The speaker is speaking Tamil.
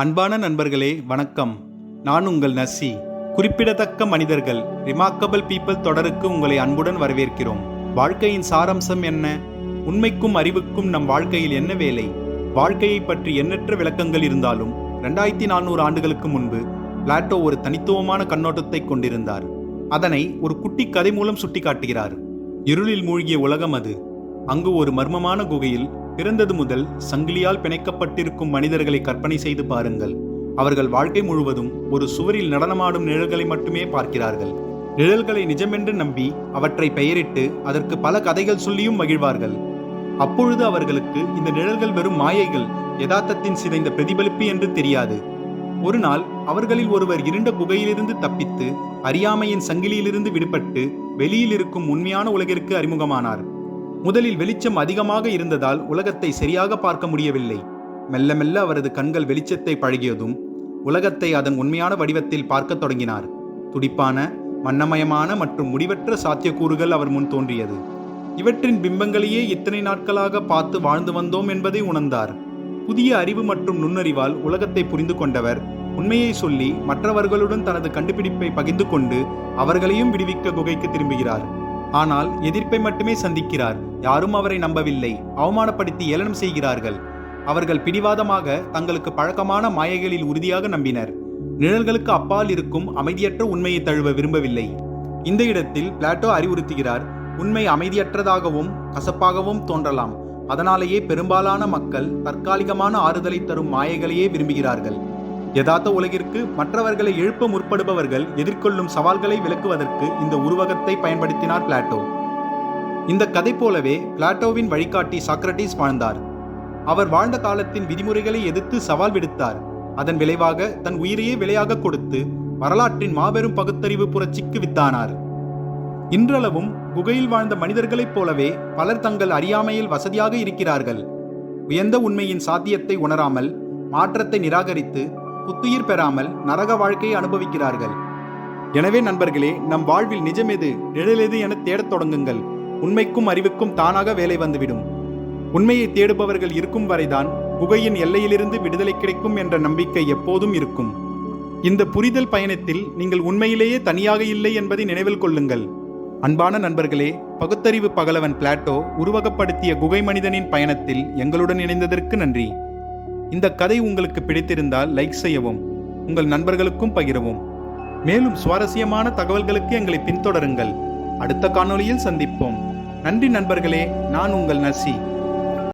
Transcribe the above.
அன்பான நண்பர்களே வணக்கம். நான் உங்கள் நசி. குறிப்பிடத்தக்க மனிதர்கள் ரிமார்க்கபிள் பீப்பிள் தொடருக்கு உங்களை அன்புடன் வரவேற்கிறோம். வாழ்க்கையின் சாரம்சம் என்ன? உண்மைக்கும் அறிவுக்கும் நம் வாழ்க்கையில் என்ன வேலை? வாழ்க்கையை பற்றி எண்ணற்ற விளக்கங்கள் இருந்தாலும் ரெண்டாயிரத்தி நானூறு ஆண்டுகளுக்கு முன்பு பிளாட்டோ ஒரு தனித்துவமான கண்ணோட்டத்தை கொண்டிருந்தார். அதனை ஒரு குட்டி கதை மூலம் சுட்டிக்காட்டுகிறார். இருளில் மூழ்கிய உலகம் அது. அங்கு ஒரு மர்மமான குகையில் பிறந்தது முதல் சங்கிலியால் பிணைக்கப்பட்டிருக்கும் மனிதர்களை கற்பனை செய்து பாருங்கள். அவர்கள் வாழ்க்கை முழுவதும் ஒரு சுவரில் நடனமாடும் நிழல்களை மட்டுமே பார்க்கிறார்கள். நிழல்களை நிஜமென்று நம்பி அவற்றை பெயரிட்டு அதற்கு பல கதைகள் சொல்லியும் மகிழ்வார்கள். அப்பொழுது அவர்களுக்கு இந்த நிழல்கள் வெறும் மாயைகள் யதார்த்தத்தின் சிதைந்த பிரதிபலிப்பு என்று தெரியாது. ஒரு நாள் அவர்களில் ஒருவர் இருண்ட குகையிலிருந்து தப்பித்து அறியாமையின் சங்கிலியிலிருந்து விடுபட்டு வெளியில் இருக்கும் உண்மையான உலகிற்கு அறிமுகமானார். முதலில் வெளிச்சம் அதிகமாக இருந்ததால் உலகத்தை சரியாக பார்க்க முடியவில்லை. மெல்ல மெல்ல அவரது கண்கள் வெளிச்சத்தை பழகியதும் உலகத்தை அதன் உண்மையான வடிவத்தில் பார்க்கத் தொடங்கினார். துடிப்பான வண்ணமயமான மற்றும் முடிவற்ற சாத்தியக்கூறுகள் அவர் முன் தோன்றியது. இவற்றின் பிம்பங்களையே இத்தனை நாட்களாக பார்த்து வாழ்ந்து வந்தோம் என்பதை உணர்ந்தார். புதிய அறிவு மற்றும் நுண்ணறிவால் உலகத்தை புரிந்து கொண்டவர் உண்மையை சொல்லி மற்றவர்களுடன் தனது கண்டுபிடிப்பை பகிர்ந்து கொண்டு அவர்களையும் விடுவிக்க குகைக்கு திரும்புகிறார். ஆனால் எதிர்ப்பை மட்டுமே சந்திக்கிறார். யாரும் அவரை நம்பவில்லை. அவமானப்படுத்தி ஏளனம் செய்கிறார்கள். அவர்கள் பிடிவாதமாக தங்களுக்கு பழக்கமான மாயைகளில் உறுதியாக நம்பினர். நிழல்களுக்கு அப்பால் இருக்கும் அமைதியற்ற உண்மையை தழுவ விரும்பவில்லை. இந்த இடத்தில் பிளாட்டோ அறிவுறுத்துகிறார் உண்மை அமைதியற்றதாகவும் கசப்பாகவும் தோன்றலாம். அதனாலேயே பெரும்பாலான மக்கள் தற்காலிகமான ஆறுதலை தரும் மாயைகளையே விரும்புகிறார்கள். யதார்த்த உலகிற்கு மற்றவர்களை எழுப்ப முற்படுபவர்கள் எதிர்கொள்ளும் சவால்களை விளக்குவதற்கு இந்த உருவகத்தை பயன்படுத்தினார் பிளாட்டோ. இந்த கதை போலவே பிளாட்டோவின் வழிகாட்டி சாக்ரட்டிஸ் வாழ்ந்தார். அவர் வாழ்ந்த காலத்தின் விதிமுறைகளை எதிர்த்து சவால் விடுத்தார். அதன் விளைவாக தன் உயிரையே விலையாக கொடுத்து வரலாற்றின் மாபெரும் பகுத்தறிவு புரட்சிக்கு வித்தானார். இன்றளவும் குகையில் வாழ்ந்த மனிதர்களைப் போலவே பலர் தங்கள் அறியாமையில் வசதியாக இருக்கிறார்கள். உயர்ந்த உண்மையின் சாத்தியத்தை உணராமல் மாற்றத்தை நிராகரித்து புத்துயிர் பெறாமல் நரக வாழ்க்கையை அனுபவிக்கிறார்கள். எனவே நண்பர்களே நம் வாழ்வில் நிஜமெது நிழலெது நிழல் எது என தேடத் தொடங்குங்கள். உண்மைக்கும் அறிவுக்கும் தானாக வேலை வந்துவிடும். உண்மையை தேடுபவர்கள் இருக்கும் வரைதான் குகையின் எல்லையிலிருந்து விடுதலை கிடைக்கும் என்ற நம்பிக்கை எப்போதும் இருக்கும். இந்த புரிதல் பயணத்தில் நீங்கள் உண்மையிலேயே தனியாக இல்லை என்பதை நினைவில் கொள்ளுங்கள். அன்பான நண்பர்களே பகுத்தறிவு பகலவன் பிளாட்டோ உருவகப்படுத்திய குகை மனிதனின் பயணத்தில் எங்களுடன் இணைந்ததற்கு நன்றி. இந்த கதை உங்களுக்கு பிடித்திருந்தால் லைக் செய்யவும் உங்கள் நண்பர்களுக்கும் பகிரவும். மேலும் சுவாரஸ்யமான தகவல்களுக்கு எங்களை பின்தொடருங்கள். அடுத்த காணொளியில் சந்திப்போம். நன்றி நண்பர்களே நான் உங்கள் நசி.